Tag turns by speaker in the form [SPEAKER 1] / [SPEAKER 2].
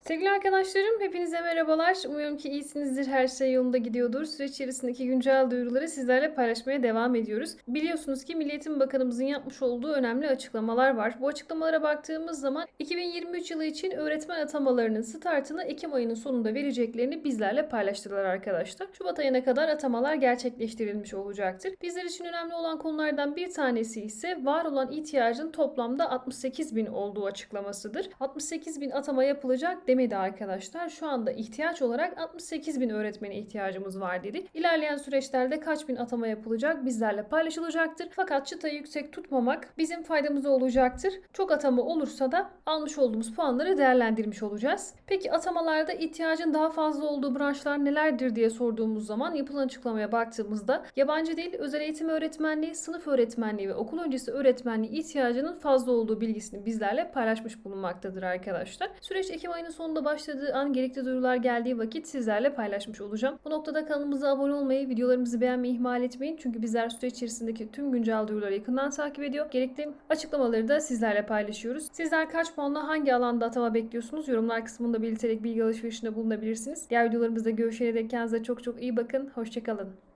[SPEAKER 1] Sevgili arkadaşlarım hepinize merhabalar. Umuyorum ki iyisinizdir. Her şey yolunda gidiyordur. Süreç içerisindeki güncel duyuruları sizlerle paylaşmaya devam ediyoruz. Biliyorsunuz ki Milli Eğitim Bakanımızın yapmış olduğu önemli açıklamalar var. Bu açıklamalara baktığımız zaman 2023 yılı için öğretmen atamalarının startını Ekim ayının sonunda vereceklerini bizlerle paylaştılar arkadaşlar. Şubat ayına kadar atamalar gerçekleştirilmiş olacaktır. Bizler için önemli olan konulardan bir tanesi ise var olan ihtiyacın toplamda 68 bin olduğu açıklamasıdır. 68 bin atama yapılacak demedi arkadaşlar. Şu anda ihtiyaç olarak 68 bin öğretmene ihtiyacımız var dedi. İlerleyen süreçlerde kaç bin atama yapılacak bizlerle paylaşılacaktır. Fakat çıtayı yüksek tutmamak bizim faydamıza olacaktır. Çok atama olursa da almış olduğumuz puanları değerlendirmiş olacağız. Peki atamalarda ihtiyacın daha fazla olduğu branşlar nelerdir diye sorduğumuz zaman yapılan açıklamaya baktığımızda yabancı dil, özel eğitim öğretmenliği, sınıf öğretmenliği ve okul öncesi öğretmenliği ihtiyacının fazla olduğu bilgisini bizlerle paylaşmış bulunmaktadır arkadaşlar. Süreç Ekim ayının sonunda başladığı an gerekli duyurular geldiği vakit sizlerle paylaşmış olacağım. Bu noktada kanalımıza abone olmayı, videolarımızı beğenmeyi ihmal etmeyin. Çünkü bizler süreç içerisindeki tüm güncel duyuruları yakından takip ediyor. Gerekli açıklamaları da sizlerle paylaşıyoruz. Sizler kaç puanla hangi alanda atama bekliyorsunuz? Yorumlar kısmında belirterek bilgi alışverişinde bulunabilirsiniz. Diğer videolarımızda görüşene dek kendinize çok çok iyi bakın. Hoşçakalın.